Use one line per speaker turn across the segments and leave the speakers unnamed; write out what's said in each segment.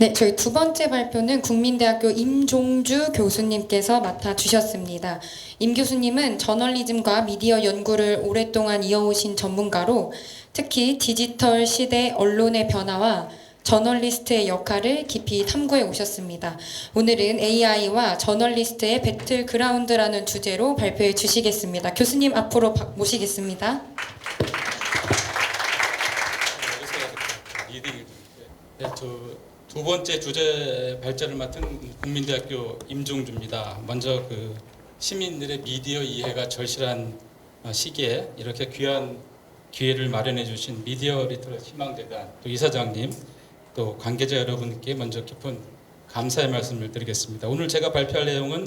네, 저희 두 번째 발표는 국민대학교 임종주 교수님께서 맡아주셨습니다. 임 교수님은 저널리즘과 미디어 연구를 오랫동안 이어오신 전문가로 특히 디지털 시대 언론의 변화와 저널리스트의 역할을 깊이 탐구해 오셨습니다. 오늘은 AI와 저널리스트의 배틀그라운드라는 주제로 발표해 주시겠습니다. 교수님 앞으로 바- 모시겠습니다.
리딩 네, 저 두 번째 주제 발제를 맡은 국민대학교 임종주입니다. 먼저 그 시민들의 미디어 이해가 절실한 어, 시기에 이렇게 귀한 기회를 마련해 주신 미디어 리터러시 희망재단 또 이사장님 또 관계자 여러분께 먼저 깊은 감사의 말씀을 드리겠습니다. 오늘 제가 발표할 내용은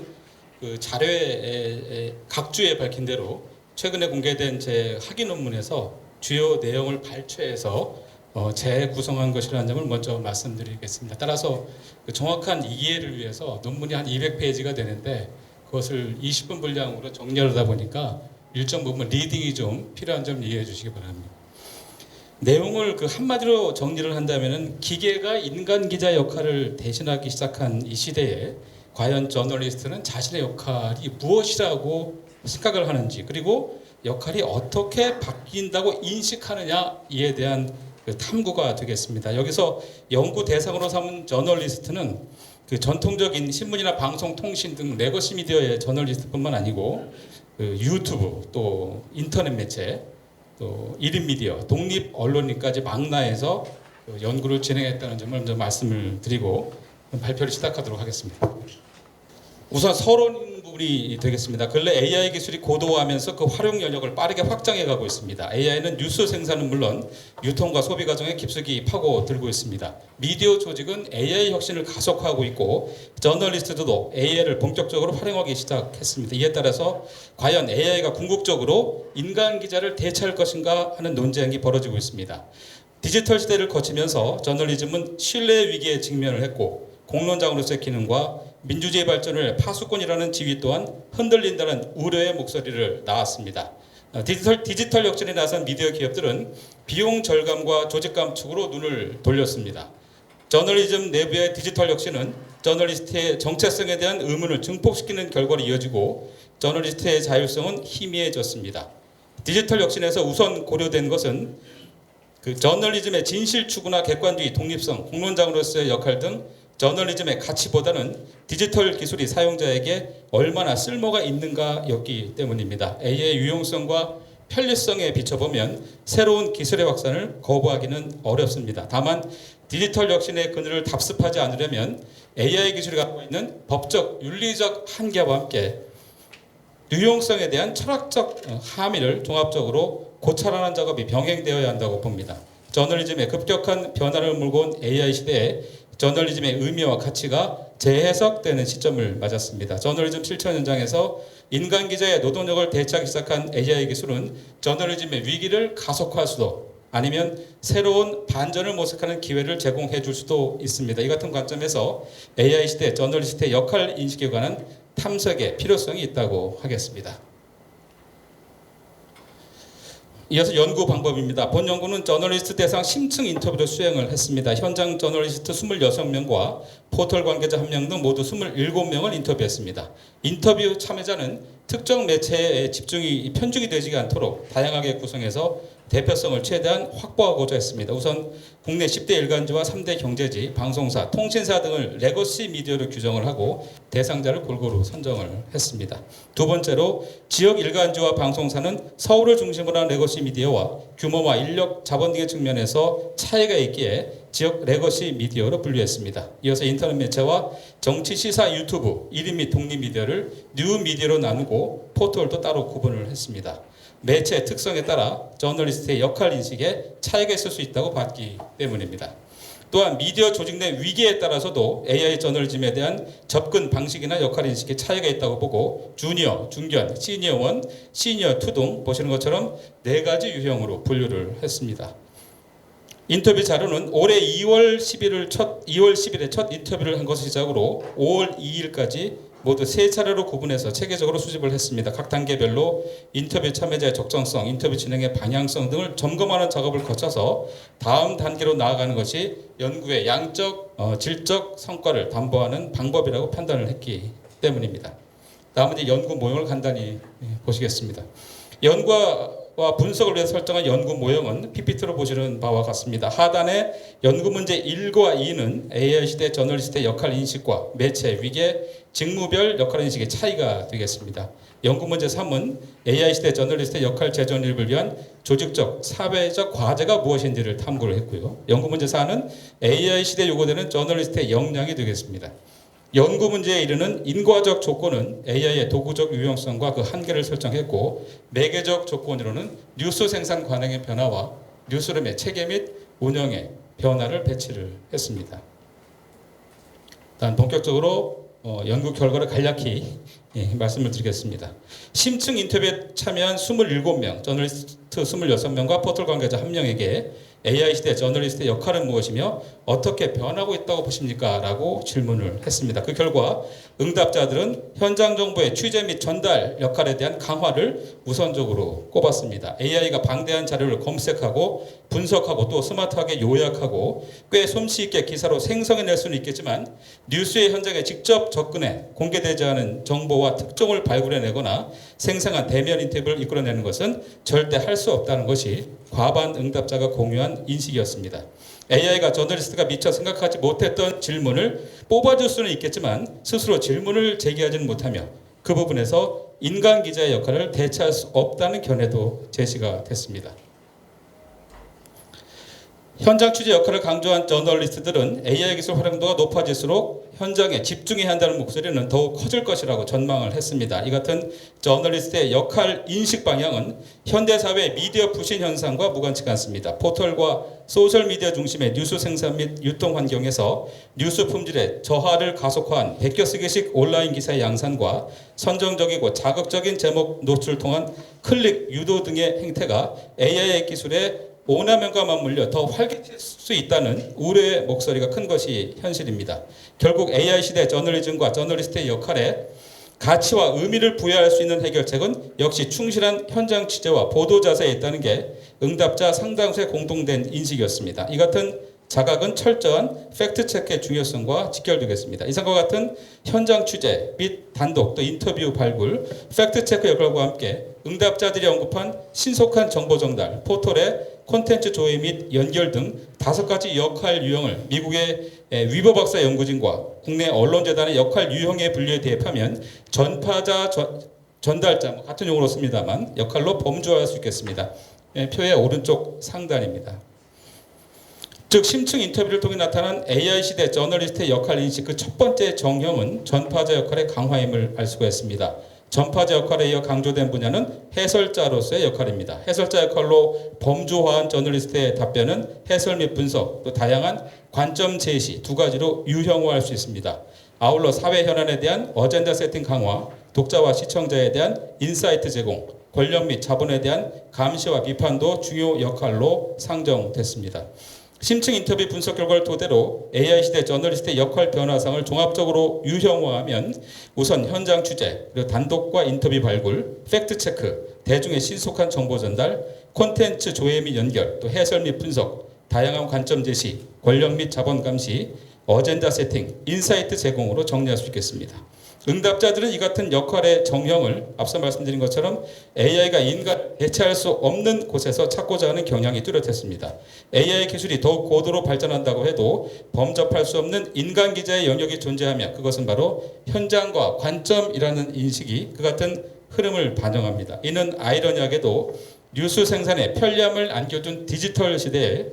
그 자료에 각주에 밝힌 대로 최근에 공개된 제 학위 논문에서 주요 내용을 발췌해서 어, 재구성한 것이라는 점을 먼저 말씀드리겠습니다. 따라서 그 정확한 이해를 위해서 논문이 한 200페이지가 되는데 그것을 20분 분량으로 정리하다 보니까 일정 부분 리딩이 좀 필요한 점 이해해 주시기 바랍니다. 내용을 그 한마디로 정리를 한다면은 기계가 인간 기자 역할을 대신하기 시작한 이 시대에 과연 저널리스트는 자신의 역할이 무엇이라고 생각을 하는지 그리고 역할이 어떻게 바뀐다고 인식하느냐에 대한 그 탐구가 되겠습니다. 여기서 연구 대상으로 삼은 저널리스트는 그 전통적인 신문이나 방송, 통신 등 레거시 미디어의 저널리스트뿐만 아니고 그 유튜브 또 인터넷 매체 또 1인 미디어, 독립 언론인까지 망라해서 그 연구를 진행했다는 점을 먼저 말씀을 드리고 발표를 시작하도록 하겠습니다. 우선 서론 부분이 되겠습니다. 근래 AI 기술이 고도화하면서 그 활용 영역을 빠르게 확장해 가고 있습니다. AI는 뉴스 생산은 물론 유통과 소비 과정에 깊숙이 파고들고 있습니다. 미디어 조직은 AI 혁신을 가속화하고 있고 저널리스트들도 AI를 본격적으로 활용하기 시작했습니다. 이에 따라서 과연 AI가 궁극적으로 인간 기자를 대체할 것인가 하는 논쟁이 벌어지고 있습니다. 디지털 시대를 거치면서 저널리즘은 신뢰 위기에 직면을 했고 공론장으로서의 기능과 민주주의 발전을 파수꾼이라는 지위 또한 흔들린다는 우려의 목소리를 낳았습니다. 어, 디지털, 디지털 혁신에 나선 미디어 기업들은 비용 절감과 조직 감축으로 눈을 돌렸습니다. 저널리즘 내부의 디지털 혁신은 저널리스트의 정체성에 대한 의문을 증폭시키는 결과로 이어지고 저널리스트의 자율성은 희미해졌습니다. 디지털 혁신에서 우선 고려된 것은 그 저널리즘의 진실 추구나 객관주의, 독립성, 공론장으로서의 역할 등 저널리즘의 가치보다는 디지털 기술이 사용자에게 얼마나 쓸모가 있는가였기 때문입니다. A의 유용성과 편리성에 비춰보면 새로운 기술의 확산을 거부하기는 어렵습니다. 다만 디지털 혁신의 그늘을 답습하지 않으려면 AI 기술이 갖고 있는 법적, 윤리적 한계와 함께 유용성에 대한 철학적 어, 함의를 종합적으로 고찰하는 작업이 병행되어야 한다고 봅니다. 저널리즘의 급격한 변화를 몰고 온 AI 시대에 저널리즘의 의미와 가치가 재해석되는 시점을 맞았습니다. 저널리즘 실천 현장에서 인간 기자의 노동력을 대체하기 시작한 AI 기술은 저널리즘의 위기를 가속화할 수도 아니면 새로운 반전을 모색하는 기회를 제공해 줄 수도 있습니다. 이 같은 관점에서 AI 시대 저널리스트의 역할 인식에 관한 탐색의 필요성이 있다고 하겠습니다. 이어서 연구 방법입니다. 본 연구는 저널리스트 대상 심층 인터뷰를 수행을 했습니다. 현장 저널리스트 26명과 포털 관계자 1명 등 모두 27명을 인터뷰했습니다. 인터뷰 참여자는 특정 매체에 집중이 편중이 되지 않도록 다양하게 구성해서 대표성을 최대한 확보하고자 했습니다. 우선 국내 10대 일간지와 3대 경제지, 방송사, 통신사 등을 레거시 미디어로 규정을 하고 대상자를 골고루 선정을 했습니다. 두 번째로 지역 일간지와 방송사는 서울을 중심으로 한 레거시 미디어와 규모와 인력, 자본 등의 측면에서 차이가 있기에 지역 레거시 미디어로 분류했습니다. 이어서 인터넷 매체와 정치 시사 유튜브, 1인 및 독립 미디어를 뉴 미디어로 나누고 포털도 따로 구분을 했습니다. 매체 특성에 따라 저널리스트의 역할 인식에 차이가 있을 수 있다고 봤기 때문입니다. 또한 미디어 조직 내 위기에 따라서도 AI 저널리즘에 대한 접근 방식이나 역할 인식에 차이가 있다고 보고 주니어, 중견, 시니어 1, 시니어 2등 보시는 것처럼 네 가지 유형으로 분류를 했습니다. 인터뷰 자료는 올해 2월 10일을 첫 2월 10일에 첫 인터뷰를 한 것을 시작으로 5월 2일까지 모두 세 차례로 구분해서 체계적으로 수집을 했습니다. 각 단계별로 인터뷰 참여자의 적정성, 인터뷰 진행의 방향성 등을 점검하는 작업을 거쳐서 다음 단계로 나아가는 것이 연구의 양적, 어, 질적 성과를 담보하는 방법이라고 판단을 했기 때문입니다. 이제 연구 모형을 간단히 예, 보시겠습니다. 연구와 분석을 위해 설정한 연구 모형은 PPT로 보시는 바와 같습니다. 하단에 연구 문제 1과 2는 AI 시대 저널리스트의 역할 인식과 매체, 위계, 직무별 역할 인식의 차이가 되겠습니다. 연구 문제 3은 AI 시대 저널리스트의 역할 재정립을 위한 조직적, 사회적 과제가 무엇인지를 탐구를 했고요. 연구 문제 4는 AI 시대 요구되는 저널리스트의 역량이 되겠습니다. 연구 문제에 이르는 인과적 조건은 AI의 도구적 유용성과 그 한계를 설정했고 매개적 조건으로는 뉴스 생산 관행의 변화와 뉴스룸의 체계 및 운영의 변화를 배치를 했습니다. 일단 본격적으로 어, 연구 결과를 간략히 예, 말씀을 드리겠습니다. 심층 인터뷰에 참여한 27명, 저널리스트 26명과 포털 관계자 1명에게 AI 시대 저널리스트의 역할은 무엇이며 어떻게 변하고 있다고 보십니까? 라고 질문을 했습니다. 그 결과 응답자들은 현장 정보의 취재 및 전달 역할에 대한 강화를 우선적으로 꼽았습니다. AI가 방대한 자료를 검색하고 분석하고 또 스마트하게 요약하고 꽤 솜씨 있게 기사로 생성해낼 수는 있겠지만 뉴스의 현장에 직접 접근해 공개되지 않은 정보와 특종을 발굴해내거나 생생한 대면 인터뷰를 이끌어내는 것은 절대 할 수 없다는 것이 과반 응답자가 공유한 인식이었습니다. AI가 저널리스트가 미처 생각하지 못했던 질문을 뽑아줄 수는 있겠지만 스스로 질문을 제기하지는 못하며 그 부분에서 인간 기자의 역할을 대체할 수 없다는 견해도 제시가 됐습니다. 현장 취재 역할을 강조한 저널리스트들은 AI 기술 활용도가 높아질수록 현장에 집중해야 한다는 목소리는 더욱 커질 것이라고 전망을 했습니다. 이 같은 저널리스트의 역할 인식 방향은 현대 사회의 미디어 부신 현상과 무관치 않습니다. 포털과 소셜 미디어 중심의 뉴스 생산 및 유통 환경에서 뉴스 품질의 저하를 가속화한 베껴쓰기식 온라인 기사의 양산과 선정적이고 자극적인 제목 노출을 통한 클릭 유도 등의 행태가 AI 기술의 오남용과 맞물려 더 활개칠 수 있다는 우려의 목소리가 큰 것이 현실입니다. 결국 AI 시대 저널리즘과 저널리스트의 역할에 가치와 의미를 부여할 수 있는 해결책은 역시 충실한 현장 취재와 보도 자세에 있다는 게 응답자 상당수의 공통된 인식이었습니다. 이 같은 자각은 철저한 팩트 체크의 중요성과 직결되겠습니다. 이상과 같은 현장 취재 및 단독 또 인터뷰 발굴, 팩트 체크 역할과 함께 응답자들이 언급한 신속한 정보 전달, 포털의 콘텐츠 조회 및 연결 등 다섯 가지 역할 유형을 미국의 에, 위버 박사 연구진과 국내 언론재단의 역할 유형의 분류에 대입하면 전파자, 전, 전달자 뭐 같은 용어로 씁니다만 역할로 범주화할 수 있겠습니다. 예, 표의 오른쪽 상단입니다. 즉 심층 인터뷰를 통해 나타난 AI 시대 저널리스트의 역할 인식 그 첫 번째 정형은 전파자 역할의 강화임을 알 수가 있습니다. 전파자 역할에 이어 강조된 분야는 해설자로서의 역할입니다. 해설자 역할로 범주화한 저널리스트의 답변은 해설 및 분석, 또 다양한 관점 제시 두 가지로 유형화할 수 있습니다. 아울러 사회 현안에 대한 어젠다 세팅 강화, 독자와 시청자에 대한 인사이트 제공, 권력 및 자본에 대한 감시와 비판도 중요 역할로 상정됐습니다. 심층 인터뷰 분석 결과를 토대로 AI 시대 저널리스트의 역할 변화상을 종합적으로 유형화하면 우선 현장 취재, 그리고 단독과 인터뷰 발굴, 팩트 체크, 대중의 신속한 정보 전달, 콘텐츠 조회 및 연결, 또 해설 및 분석, 다양한 관점 제시, 권력 및 자본 감시, 어젠다 세팅, 인사이트 제공으로 정리할 수 있겠습니다. 응답자들은 이 같은 역할의 정형을 앞서 말씀드린 것처럼 AI가 인간 대체할 수 없는 곳에서 찾고자 하는 경향이 뚜렷했습니다. AI 기술이 더욱 고도로 발전한다고 해도 범접할 수 없는 인간 기자의 영역이 존재하며 그것은 바로 현장과 관점이라는 인식이 그 같은 흐름을 반영합니다. 이는 아이러니하게도 뉴스 생산에 편리함을 안겨준 디지털 시대에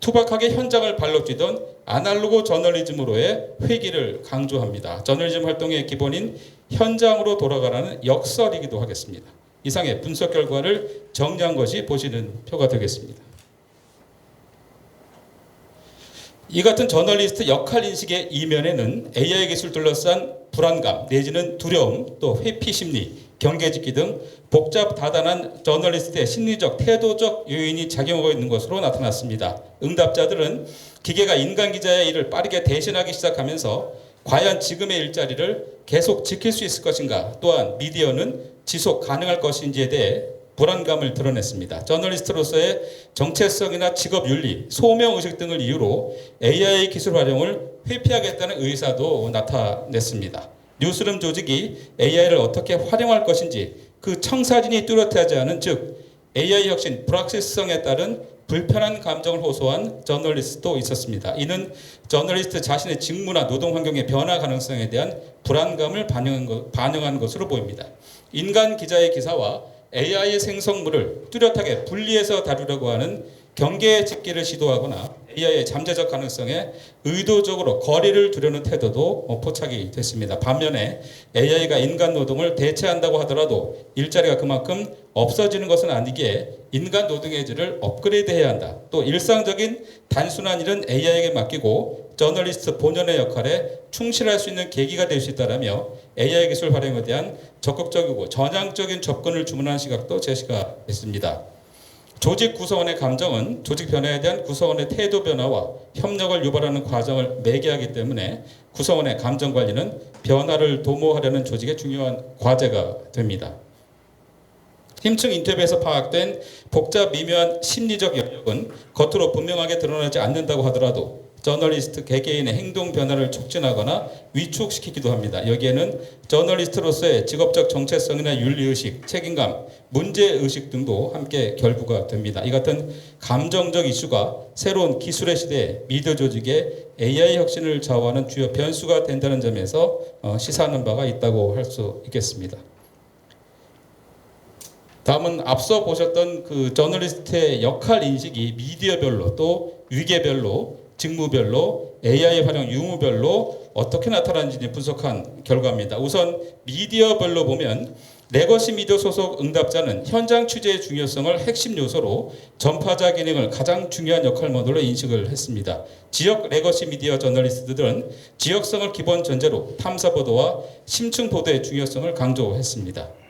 투박하게 현장을 발로 뛰던 아날로그 저널리즘으로의 회기를 강조합니다. 저널리즘 활동의 기본인 현장으로 돌아가라는 역설이기도 하겠습니다. 이상의 분석 결과를 정리한 것이 보시는 표가 되겠습니다. 이 같은 저널리스트 역할 인식의 이면에는 AI 기술 둘러싼 불안감 내지는 두려움 또 회피 심리 경계짓기 등 복잡 다단한 저널리스트의 심리적 태도적 요인이 작용하고 있는 것으로 나타났습니다. 응답자들은 기계가 인간 기자의 일을 빠르게 대신하기 시작하면서 과연 지금의 일자리를 계속 지킬 수 있을 것인가? 또한 미디어는 지속 가능할 것인지에 대해 불안감을 드러냈습니다. 저널리스트로서의 정체성이나 직업 윤리, 소명 의식 등을 이유로 AI 기술 활용을 회피하겠다는 의사도 나타냈습니다. 뉴스룸 조직이 AI를 어떻게 활용할 것인지 그 청사진이 뚜렷하지 않은 즉 AI 혁신 불확실성에 따른 불편한 감정을 호소한 저널리스트도 있었습니다. 이는 저널리스트 자신의 직무나 노동 환경의 변화 가능성에 대한 불안감을 반영한, 것으로 보입니다. 인간 기자의 기사와 AI 생성물을 뚜렷하게 분리해서 다루려고 하는 경계 집기를 시도하거나 AI의 잠재적 가능성에 의도적으로 거리를 두려는 태도도 어, 포착이 됐습니다. 반면에 AI가 인간 노동을 대체한다고 하더라도 일자리가 그만큼 없어지는 것은 아니기에 인간 노동의 질을 업그레이드해야 한다. 또 일상적인 단순한 일은 AI에게 맡기고 저널리스트 본연의 역할에 충실할 수 있는 계기가 될 수 있다라며 AI 기술 활용에 대한 적극적이고 전향적인 접근을 주문한 시각도 제시가 됐습니다. 조직 구성원의 감정은 조직 변화에 대한 구성원의 태도 변화와 협력을 유발하는 과정을 매개하기 때문에 구성원의 감정 관리는 변화를 도모하려는 조직의 중요한 과제가 됩니다. 힘층 인터뷰에서 파악된 복잡 미묘한 심리적 영역은 겉으로 분명하게 드러나지 않는다고 하더라도 저널리스트 개개인의 행동 변화를 촉진하거나 위축시키기도 합니다. 여기에는 저널리스트로서의 직업적 정체성이나 윤리의식, 책임감, 문제의식 등도 함께 결부가 됩니다. 이 같은 감정적 이슈가 새로운 기술의 시대에 미디어 조직의 AI 혁신을 좌우하는 주요 변수가 된다는 점에서 어, 시사하는 바가 있다고 할 수 있겠습니다. 다음은 앞서 보셨던 그 저널리스트의 역할 인식이 미디어별로 또 위계별로 직무별로 AI 활용 유무별로 어떻게 나타나는지 분석한 결과입니다. 우선 미디어별로 보면 레거시 미디어 소속 응답자는 현장 취재의 중요성을 핵심 요소로 전파자 기능을 가장 중요한 역할 모델로 인식을 했습니다. 지역 레거시 미디어 저널리스트들은 지역성을 기본 전제로 탐사 보도와 심층 보도의 중요성을 강조했습니다.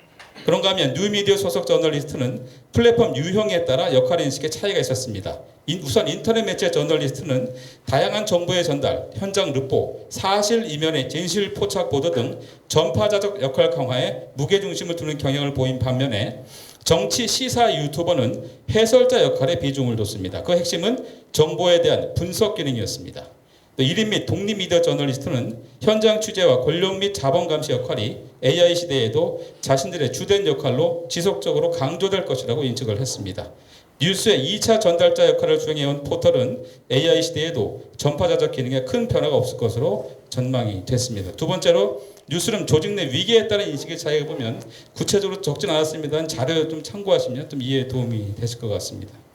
그런가 하면 뉴미디어 소속 저널리스트는 플랫폼 유형에 따라 역할 인식에 차이가 있었습니다. 인- 우선 인터넷 매체 저널리스트는 다양한 정보의 전달, 현장 르포, 사실 이면의 진실 포착 보도 등 전파자적 역할 강화에 무게 중심을 두는 경향을 보인 반면에 정치 시사 유튜버는 해설자 역할에 비중을 뒀습니다. 그 핵심은 정보에 대한 분석 기능이었습니다. 또 1인 및 독립 미디어 저널리스트는 현장 취재와 권력 및 자본 감시 역할이 AI 시대에도 자신들의 주된 역할로 지속적으로 강조될 것이라고 인식을 했습니다. 뉴스의 2차 전달자 역할을 수행해온 포털은 AI 시대에도 전파자적 기능에 큰 변화가 없을 것으로 전망이 됐습니다. 두 번째로 뉴스룸 조직 내 위기에 따른 인식의 차이가 보면 구체적으로 적진 않았습니다만 자료 좀 참고하시면 좀 이해에 도움이 되실 것 같습니다.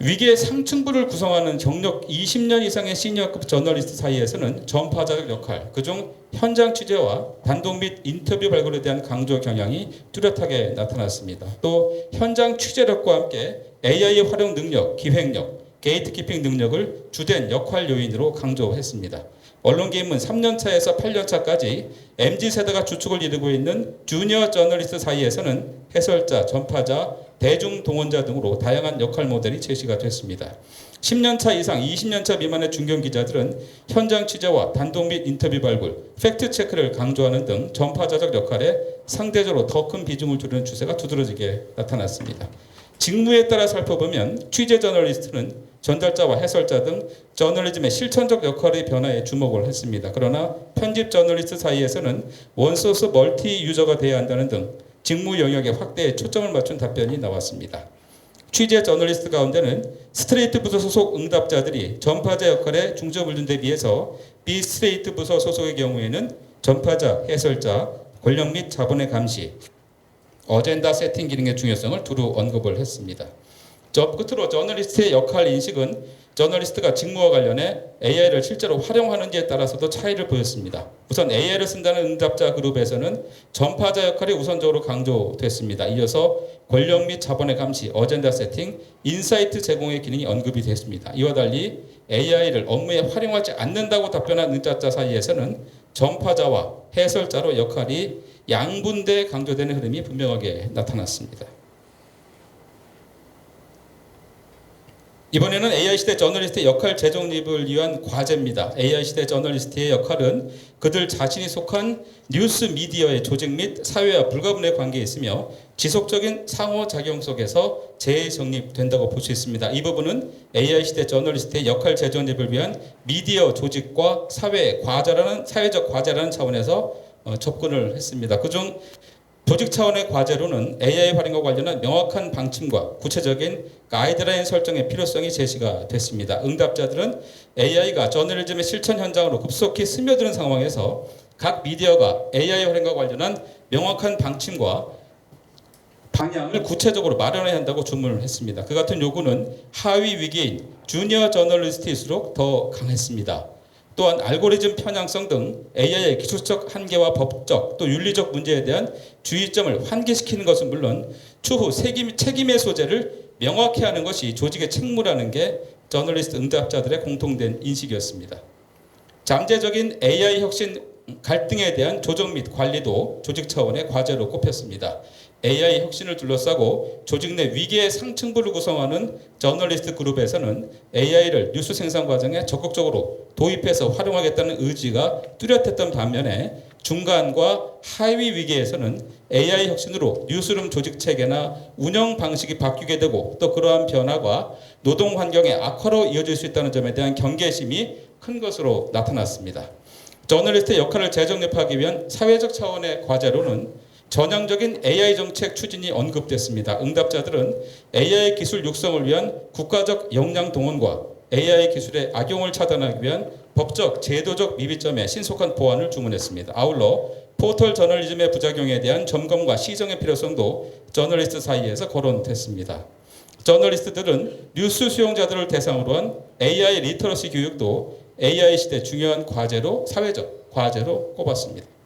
위기의 상층부를 구성하는 경력 20년 이상의 시니어급 저널리스트 사이에서는 전파자적 역할, 그중 현장 취재와 단독 및 인터뷰 발굴에 대한 강조 경향이 뚜렷하게 나타났습니다. 또 현장 취재력과 함께 AI 활용 능력, 기획력, 게이트키핑 능력을 주된 역할 요인으로 강조했습니다. 언론개인문 3년차에서 8년차까지 MZ세대가 주축을 이루고 있는 주니어 저널리스트 사이에서는 해설자, 전파자, 대중 동원자 등으로 다양한 역할 모델이 제시가 됐습니다. 10년차 이상, 20년차 미만의 중견 기자들은 현장 취재와 단독 및 인터뷰 발굴, 팩트 체크를 강조하는 등 전파자적 역할에 상대적으로 더 큰 비중을 두는 추세가 두드러지게 나타났습니다. 직무에 따라 살펴보면 취재 저널리스트는 전달자와 해설자 등 저널리즘의 실천적 역할의 변화에 주목을 했습니다. 그러나 편집 저널리스트 사이에서는 원소스 멀티 유저가 돼야 한다는 등 직무 영역의 확대에 초점을 맞춘 답변이 나왔습니다. 취재 저널리스트 가운데는 스트레이트 부서 소속 응답자들이 전파자 역할에 중점을 둔 데 비해서 비스트레이트 부서 소속의 경우에는 전파자, 해설자, 권력 및 자본의 감시, 어젠다 세팅 기능의 중요성을 두루 언급을 했습니다. 저 끝으로 저널리스트의 역할 인식은 저널리스트가 직무와 관련해 AI를 실제로 활용하는지에 따라서도 차이를 보였습니다. 우선 AI를 쓴다는 응답자 그룹에서는 전파자 역할이 우선적으로 강조됐습니다. 이어서 권력 및 자본의 감시, 어젠다 세팅, 인사이트 제공의 기능이 언급이 됐습니다. 이와 달리 AI를 업무에 활용하지 않는다고 답변한 응답자 사이에서는 전파자와 해설자로 역할이 양분대 강조되는 흐름이 분명하게 나타났습니다. 이번에는 AI 시대 저널리스트의 역할 재정립을 위한 과제입니다. AI 시대 저널리스트의 역할은 그들 자신이 속한 뉴스 미디어의 조직 및 사회와 불가분의 관계에 있으며 지속적인 상호작용 속에서 재정립된다고 볼 수 있습니다. 이 부분은 AI 시대 저널리스트의 역할 재정립을 위한 미디어 조직과 사회 과제라는 사회적 과제라는 차원에서 어, 접근을 했습니다. 그중 조직 차원의 과제로는 AI 활용과 관련한 명확한 방침과 구체적인 가이드라인 설정의 필요성이 제시가 됐습니다. 응답자들은 AI가 저널리즘의 실천 현장으로 급속히 스며드는 상황에서 각 미디어가 AI 활용과 관련한 명확한 방침과 방향을 구체적으로 마련해야 한다고 주문을 했습니다. 그 같은 요구는 하위 위기인 주니어 저널리스트일수록 더 강했습니다. 또한 알고리즘 편향성 등 AI의 기술적 한계와 법적 또 윤리적 문제에 대한 주의점을 환기시키는 것은 물론 추후 책임, 책임의 소재를 명확히 하는 것이 조직의 책무라는 게 저널리스트 응답자들의 공통된 인식이었습니다. 잠재적인 AI 혁신 갈등에 대한 조정 및 관리도 조직 차원의 과제로 꼽혔습니다. AI 혁신을 둘러싸고 조직 내 위기의 상층부를 구성하는 저널리스트 그룹에서는 AI를 뉴스 생산 과정에 적극적으로 도입해서 활용하겠다는 의지가 뚜렷했던 반면에 중간과 하위 위기에서는 AI 혁신으로 뉴스룸 조직 체계나 운영 방식이 바뀌게 되고 또 그러한 변화가 노동 환경의 악화로 이어질 수 있다는 점에 대한 경계심이 큰 것으로 나타났습니다. 저널리스트의 역할을 재정립하기 위한 사회적 차원의 과제로는 전향적인 AI 정책 추진이 언급됐습니다. 응답자들은 AI 기술 육성을 위한 국가적 역량 동원과 AI 기술의 악용을 차단하기 위한 법적, 제도적 미비점의 신속한 보완을 주문했습니다. 아울러 포털 저널리즘의 부작용에 대한 점검과 시정의 필요성도 저널리스트 사이에서 거론됐습니다. 저널리스트들은 뉴스 수용자들을 대상으로 한 AI 리터러시 교육도 AI 시대 중요한 과제로 사회적 과제로 꼽았습니다.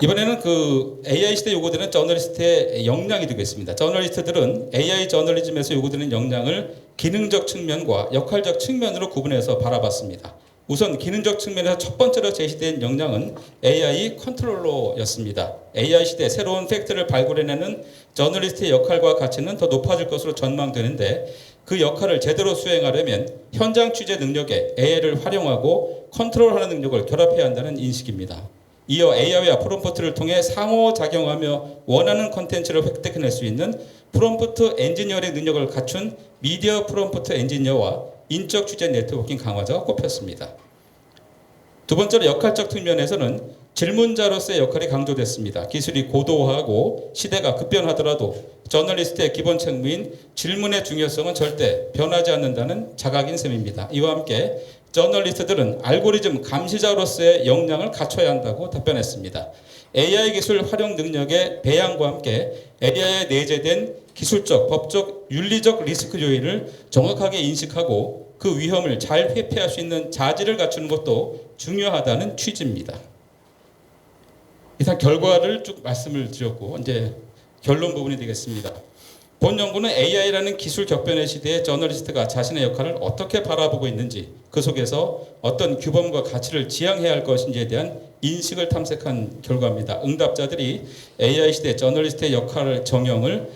이번에는 그 AI 시대 요구되는 저널리스트의 역량이 되겠습니다. 저널리스트들은 AI 저널리즘에서 요구되는 역량을 기능적 측면과 역할적 측면으로 구분해서 바라봤습니다. 우선 기능적 측면에서 첫 번째로 제시된 역량은 AI 컨트롤러였습니다. AI 시대 새로운 팩트를 발굴해내는 저널리스트의 역할과 가치는 더 높아질 것으로 전망되는데 그 역할을 제대로 수행하려면 현장 취재 능력에 AI를 활용하고 컨트롤하는 능력을 결합해야 한다는 인식입니다. 이어 AI와 프롬프트를 통해 상호작용하며 원하는 컨텐츠를 획득해낼 수 있는 프롬프트 엔지니어링 능력을 갖춘 미디어 프롬프트 엔지니어와 인적 취재 네트워킹 강화자가 꼽혔습니다. 두 번째로 역할적 측면에서는 질문자로서의 역할이 강조됐습니다. 기술이 고도화하고 시대가 급변하더라도 저널리스트의 기본 책무인 질문의 중요성은 절대 변하지 않는다는 자각인 셈입니다. 이와 함께 저널리스트들은 알고리즘 감시자로서의 역량을 갖춰야 한다고 답변했습니다. AI 기술 활용 능력의 배양과 함께 AI에 내재된 기술적, 법적, 윤리적 리스크 요인을 정확하게 인식하고 그 위험을 잘 회피할 수 있는 자질을 갖추는 것도 중요하다는 취지입니다. 이상 결과를 쭉 말씀을 드렸고 이제 결론 부분이 되겠습니다. 본 연구는 AI라는 기술 격변의 시대에 저널리스트가 자신의 역할을 어떻게 바라보고 있는지 그 속에서 어떤 규범과 가치를 지향해야 할 것인지에 대한 인식을 탐색한 결과입니다. 응답자들이 AI 시대 저널리스트의 역할 정형을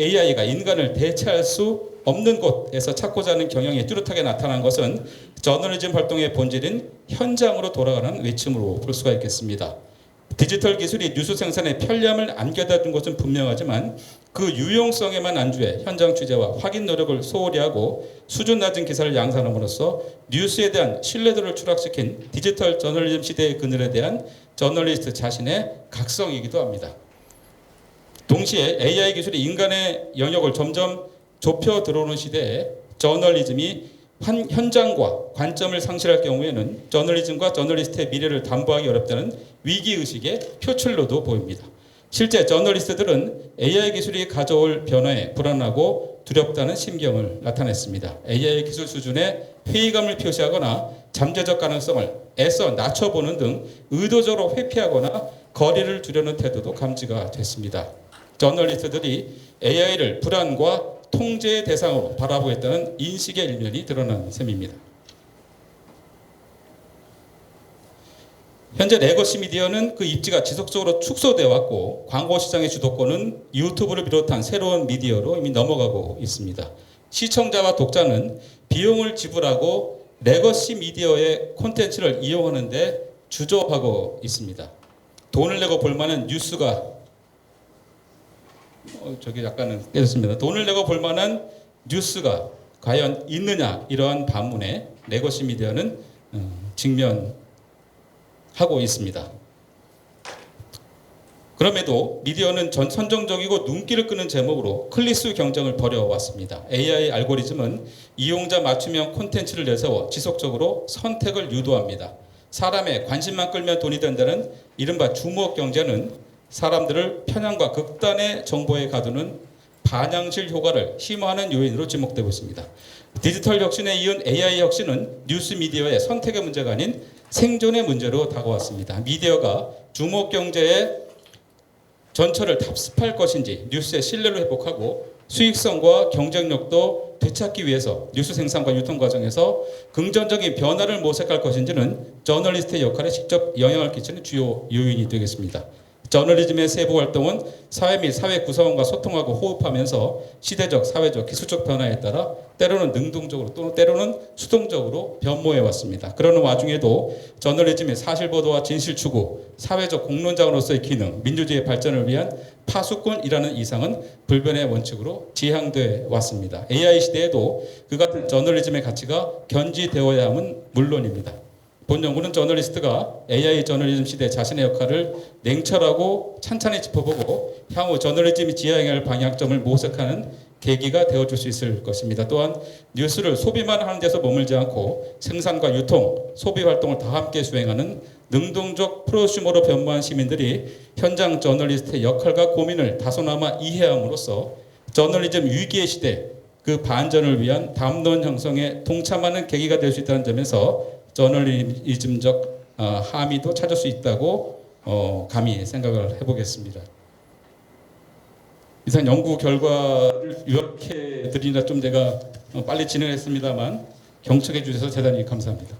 AI가 인간을 대체할 수 없는 곳에서 찾고자 하는 경향이 뚜렷하게 나타난 것은 저널리즘 활동의 본질인 현장으로 돌아가는 외침으로 볼 수가 있겠습니다. 디지털 기술이 뉴스 생산에 편리함을 안겨다 준 것은 분명하지만 그 유용성에만 안주해 현장 취재와 확인 노력을 소홀히 하고 수준 낮은 기사를 양산함으로써 뉴스에 대한 신뢰도를 추락시킨 디지털 저널리즘 시대의 그늘에 대한 저널리스트 자신의 각성이기도 합니다. 동시에 AI 기술이 인간의 영역을 점점 좁혀 들어오는 시대에 저널리즘이 한, 현장과 관점을 상실할 경우에는 저널리즘과 저널리스트의 미래를 담보하기 어렵다는 위기의식의 표출로도 보입니다. 실제 저널리스트들은 AI 기술이 가져올 변화에 불안하고 두렵다는 심경을 나타냈습니다. AI 기술 수준의 회의감을 표시하거나 잠재적 가능성을 애써 낮춰보는 등 의도적으로 회피하거나 거리를 두려는 태도도 감지가 됐습니다. 저널리스트들이 AI를 불안과 통제의 대상으로 바라보겠다는 인식의 일면이 드러난 셈입니다. 현재 레거시 미디어는 그 입지가 지속적으로 축소되어 왔고 광고 시장의 주도권은 유튜브를 비롯한 새로운 미디어로 이미 넘어가고 있습니다. 시청자와 독자는 비용을 지불하고 레거시 미디어의 콘텐츠를 이용하는데 주저하고 있습니다. 돈을 내고 볼 만한 뉴스가 어, 저기 약간은 깨졌습니다. 돈을 내고 볼 만한 뉴스가 과연 있느냐 이러한 반문에 레거시 미디어는 음, 직면하고 있습니다. 그럼에도 미디어는 전 선정적이고 눈길을 끄는 제목으로 클리스 경쟁을 벌여왔습니다. AI 알고리즘은 이용자 맞춤형 콘텐츠를 내세워 지속적으로 선택을 유도합니다. 사람의 관심만 끌면 돈이 된다는 이른바 주목 경제는 사람들을 편향과 극단의 정보에 가두는 반향실 효과를 심화하는 요인으로 지목되고 있습니다. 디지털 혁신에 이은 AI 혁신은 뉴스 미디어의 선택의 문제가 아닌 생존의 문제로 다가왔습니다. 미디어가 주목 경제의 전철을 답습할 것인지 뉴스의 신뢰를 회복하고 수익성과 경쟁력도 되찾기 위해서 뉴스 생산과 유통 과정에서 긍정적인 변화를 모색할 것인지는 저널리스트의 역할에 직접 영향을 끼치는 주요 요인이 되겠습니다. 저널리즘의 세부 활동은 사회 및 사회 구성원과 소통하고 호흡하면서 시대적, 사회적, 기술적 변화에 따라 때로는 능동적으로 또는 때로는 수동적으로 변모해 왔습니다. 그러는 와중에도 저널리즘의 사실 보도와 진실 추구, 사회적 공론장으로서의 기능, 민주주의 발전을 위한 파수꾼이라는 이상은 불변의 원칙으로 지향돼 왔습니다. AI 시대에도 그 같은 저널리즘의 가치가 견지되어야 함은 물론입니다. 본 연구는 저널리스트가 AI 저널리즘 시대 자신의 역할을 냉철하고 찬찬히 짚어보고 향후 저널리즘이 지향해야 할 방향점을 모색하는 계기가 되어줄 수 있을 것입니다. 또한 뉴스를 소비만 하는 데서 머물지 않고 생산과 유통, 소비 활동을 다 함께 수행하는 능동적 프로슈머로 변모한 시민들이 현장 저널리스트의 역할과 고민을 다소나마 이해함으로써 저널리즘 위기의 시대 그 반전을 위한 담론 형성에 동참하는 계기가 될 수 있다는 점에서 저널리즘적 어, 함의도 찾을 수 있다고 어, 감히 생각을 해보겠습니다. 이상 연구 결과를 요약해 드리나 좀 제가 어, 빨리 진행했습니다만 경청해 주셔서 대단히 감사합니다.